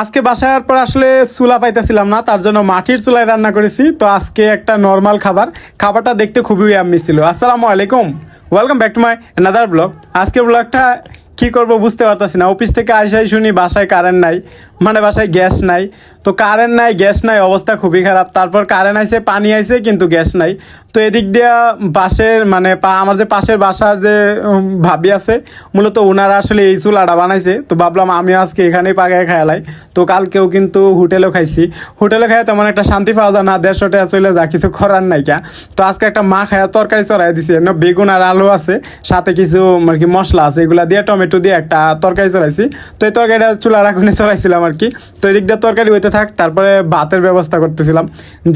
আজকে বাসায় পর আসলে চুলা পাইতেছিলাম না, তার জন্য মাটির চুলায় রান্না করেছি। তো আজকে একটা নর্মাল খাবার। খাবারটা দেখতে খুবই আমি ছিল। আসসালামু আলাইকুম। Welcome back to my another blog আজকের ব্লগটা কি করব বুঝতে পারতাছি না। অফিস থেকে আইসাই শুনি বাসায় কারেন্ট নাই মানে বাসায় গ্যাস নাই। তো কারেন্ট নাই গ্যাস নাই, অবস্থা খুবই খারাপ। তারপর কারেন্ট আইসে পানি আইসে কিন্তু গ্যাস নাই। তো এদিক দিয়া বাসের মানে আমার যে পাশের বাসার যে ভাবি আছে, মূলত ওনারা আসলে এই চুলাটা বানাইছে। তো ভাবলাম আমিও আজকে এখানেই পাকায় খায়ালাই তো কালকেও কিন্তু হোটেলেও খাইছি। হোটেলে খাই তেমন একটা শান্তি পাওয়া যায় না, দেড়শো টাকা চলে যা কিছু করার নাই কা। তো আজকে একটা মা খায়া তরকারি চড়াই দিছে। বেগুন আর আলু আছে, সাথে কিছু আর কি মশলা আছে, এগুলা দিয়ে টমেটো দিয়ে একটা তরকারি চড়াইছি। তো এই তরকারিটা চুলা রাখুনে চড়াইছিলাম আর কি। তো এদিক দিয়ে তরকারি হইতে থাক, তারপরে ভাতের ব্যবস্থা করতেছিলাম।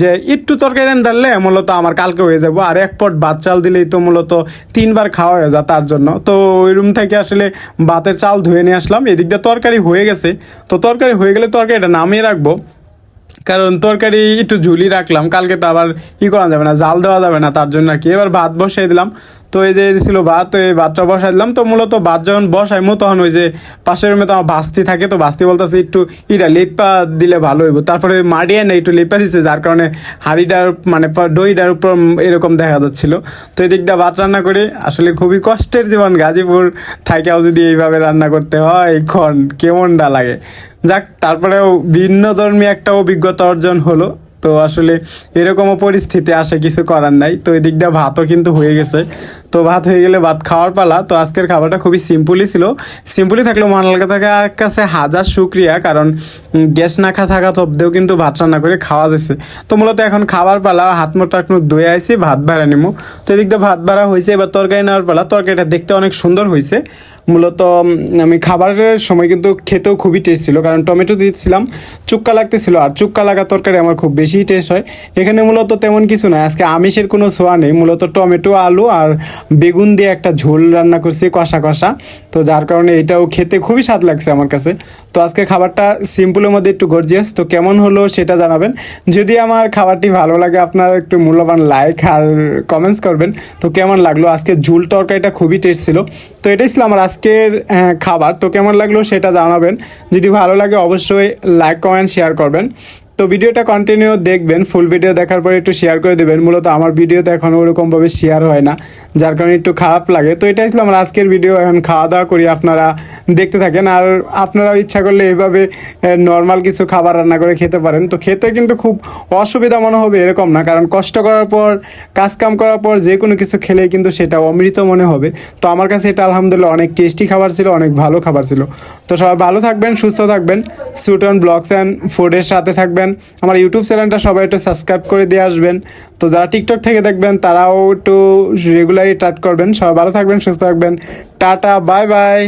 যে একটু তরকারি এনে ধরলে মূলত আমার কালকে হয়ে যাব। আর এক পট ভাত চাল দিলেই তো মূলত তিনবার খাওয়া হয়ে যায় তার জন্য। তো ওই রুম থেকে আসলে ভাতের চাল ধুয়ে নিয়ে আসলাম। এদিক দিয়ে তরকারি হয়ে গেছে। তো তরকারি হয়ে গেলে তরকারিটা নামিয়ে রাখব। কারণ তরকারি একটু ঝুলি রাখলাম, কালকে তো আবার ই করা যাবে না, জাল দেওয়া যাবে না তার জন্য আর কি। এবার ভাত বসাই দিলাম। তো এই যে ছিল ভাত, তো এই ভাতটা বসাই দিলাম। তো মূলত ভাত যখন বসাইমো তখন ওই যে পাশের রুমে তো আমার বাস্তি থাকে, তো বাস্তি বলতেছে একটু ইটা লেপা দিলে ভালো হইব। তারপরে মাডিয়ে না একটু লেপা দিচ্ছে যার কারণে হাঁড়িটার মানে দইটার উপর এরকম দেখা যাচ্ছিল। তো এই দিকটা ভাত রান্না করে। আসলে খুবই কষ্টের জীবন, গাজীপুর থাকেও যদি এইভাবে রান্না করতে হয় এখন কেমনটা লাগে? যাক, তারপরেও ভিন্ন ধর্মী একটা অভিজ্ঞতা অর্জন হলো। তো আসলে এরকমও পরিস্থিতি আসে, কিছু করার নাই। তো এদিক দিয়ে ভাতও কিন্তু হয়ে গেছে। তো ভাত হয়ে গেলে ভাত খাওয়ার পালা। তো আজকের খাবারটা খুবই সিম্পলই ছিল। সিম্পলই থাকলেও মানালকা থাকার কাছে হাজার শুক্রিয়া, কারণ গ্যাস না খা থাকা সব্দেও কিন্তু ভাত রান্না করে খাওয়া যাচ্ছে তো মূলত এখন খাবার পালা, হাত মুখ টাট মুখ ধুয়ে আইসি ভাত ভাড়া নিমু। তো এদিক দিয়ে ভাত ভাড়া হয়েছে এবার তরকারি নেওয়ার পালা। তরকারিটা দেখতে অনেক সুন্দর হয়েছে মূলত আমি খাবারের সময় কিন্তু খেতেও খুবই টেস্ট ছিল, কারণ টমেটো দিয়েছিলাম, চুক্কা লাগতেছিল। আর চুক্কা লাগা তরকারি আমার খুব বেশি টেস্ট হয়। এখানে মূলত তেমন কিছু না আজকে আমিষের কোনো ছোঁয়া নেই। মূলত টমেটো, আলু আর বেগুন দিয়ে একটা ঝোল রান্না করছি, কষা কষা। তো যার কারণে এটাও খেতে খুবই স্বাদ লাগছে আমার কাছে। তো আজকে খাবারটা সিম্পলের মধ্যে একটু গর্জিয়াস তো কেমন হলো সেটা জানাবেন। যদি আমার খাবারটি ভালো লাগে, আপনারা একটু মূল্যবান লাইক আর কমেন্টস করবেন। তো কেমন লাগল? আজকে ঝুল তরকারিটা খুবই টেস্ট ছিল। তো এটাই ছিল আমার আজকের খাবার। তো কেমন লাগল সেটা জানাবেন। যদি ভালো লাগে, অবশ্যই লাইক কমেন্ট শেয়ার করবেন। তো ভিডিওটা কন্টিনিউ দেখবেন ফুল ভিডিও দেখার পরে একটু শেয়ার করে দেবেন। মূলত আমার ভিডিওতে এখন ওরকমভাবে শেয়ার হয় না, যার কারণে একটু খারাপ লাগে। তো এটাই ছিল আমার আজকের ভিডিও এখন খাওয়া দাওয়া করি, আপনারা দেখতে থাকেন। আর আপনারাও ইচ্ছা করলে এইভাবে নর্মাল কিছু খাবার রান্না করে খেতে পারেন। তো খেতে কিন্তু খুব অসুবিধা মনে হবে এরকম না, কারণ কষ্ট করার পর কাজ কাম করার পর যে কোনো কিছু খেলেই কিন্তু সেটা অমৃত মনে হবে। তো আমার কাছে এটা আলহামদুলিল্লাহ অনেক টেস্টি খাবার ছিল, অনেক ভালো খাবার ছিল। তো সবাই ভালো থাকবেন, সুস্থ থাকবেন। সুটন ব্লগস অ্যান্ড ফুডের সাথে থাকবেন। আমার ইউটিউব চ্যানেলটা সবাই একটু সাবস্ক্রাইব করে দিয়ে আসবেন। তো যারা টিকটক থেকে দেখবেন, তারাও একটু রেগুলারই টাট করবেন। সবাই ভালো থাকবেন, সুস্থ থাকবেন। Tata bye bye